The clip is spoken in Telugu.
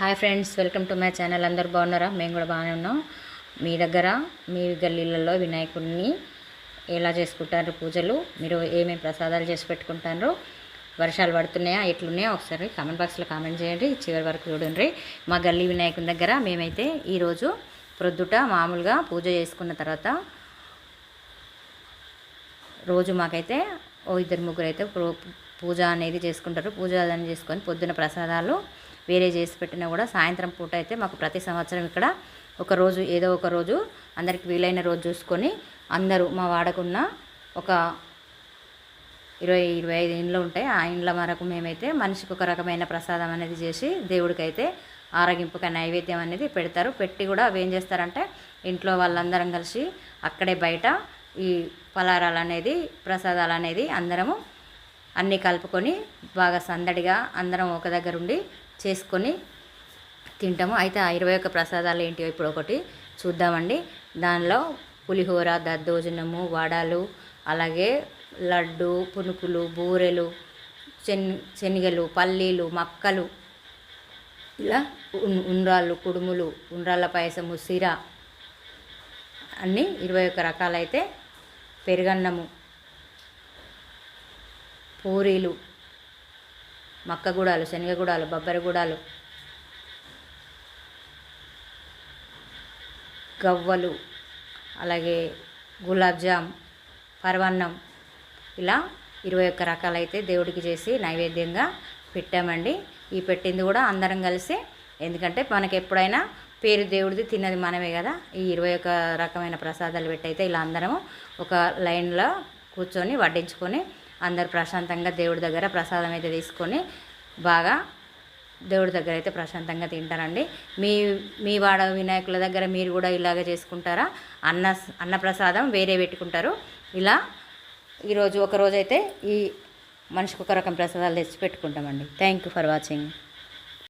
Hi friends welcome to my channel. అందరు బాగున్నారా? మేము కూడా బాగానే ఉన్నాం. మీ దగ్గర మీ గల్లీలలో వినాయకుడిని ఎలా చేసుకుంటారు పూజలు? మీరు ఏమేమి ప్రసాదాలు చేసి పెట్టుకుంటారు? వర్షాలు పడుతున్నాయా? ఎట్లున్నాయో? ఒకసారి కామెంట్ బాక్స్లో కామెంట్ చేయండి. చివరి వరకు చూడండి. మా గల్లీ వినాయకుని దగ్గర మేమైతే ఈరోజు ప్రొద్దుట మామూలుగా పూజ చేసుకున్న తర్వాత రోజు మాకైతే ఓ ఇద్దరు ముగ్గురు అయితే ప్రో- పూజ అనేది చేసుకుంటారు. పూజ అని చేసుకొని పొద్దున ప్రసాదాలు వేరే చేసి పెట్టినా కూడా సాయంత్రం పూట అయితే మాకు ప్రతి సంవత్సరం ఇక్కడ ఒక రోజు ఏదో ఒక రోజు అందరికి వీలైన రోజు చూసుకొని అందరూ మా వాడకున్న ఒక ఇరవై ఇరవై ఐదు ఇండ్లు ఉంటాయి. ఆ ఇండ్ల వరకు మేమైతే మనిషికి ఒక రకమైన ప్రసాదం అనేది చేసి దేవుడికైతే ఆరగింపుగా నైవేద్యం అనేది పెడతారు. పెట్టి కూడా అవి ఏం చేస్తారంటే ఇంట్లో వాళ్ళందరం కలిసి అక్కడే బయట ఈ పలారాలు అనేది ప్రసాదాలు అనేది అందరము అన్నీ కలుపుకొని బాగా సందడిగా అందరం ఒక దగ్గర ఉండి చేసుకొని తింటాము. అయితే ఆ ఇరవై ఒక్క ప్రసాదాలు ఏంటివో ఇప్పుడు ఒకటి చూద్దామండి. దానిలో పులిహోర దద్దోజనము వడలు అలాగే లడ్డు పునుకులు బూరెలు శన్ శనగలు పల్లీలు మక్కలు ఇలా ఉండ్రాళ్ళు కుడుములు ఉండ్రాళ్ళ పాయసము సిర అన్నీ ఇరవై ఒక్క రకాలైతే పెరుగన్నము. పూరీలు మక్కగూడాలు శనగగూడాలు బొబ్బరగూడాలు గవ్వలు అలాగే గులాబ్జామ్ పరవన్నం ఇలా ఇరవై ఒక్క రకాలైతే దేవుడికి చేసి నైవేద్యంగా పెట్టామండి. ఈ పెట్టింది కూడా అందరం కలిసి ఎందుకంటే మనకి ఎప్పుడైనా పేరు దేవుడిది తిన్నది మనమే కదా. ఈ ఇరవై ఒక్క రకమైన ప్రసాదాలు పెట్టయితే ఇలా అందరము ఒక లైన్లో కూర్చొని వడ్డించుకొని అందరు ప్రశాంతంగా దేవుడి దగ్గర ప్రసాదం అయితే తీసుకొని బాగా దేవుడి దగ్గర అయితే ప్రశాంతంగా తింటారండి. మీ మీ వాడ వినాయకుల దగ్గర మీరు కూడా ఇలాగే చేసుకుంటారా? అన్న అన్నప్రసాదం వేరే పెట్టుకుంటారు. ఇలా ఈరోజు ఒక అయితే ఈ మనిషికి ఒక రకం ప్రసాదాలు తెచ్చి పెట్టుకుంటామండి. Thank you for watching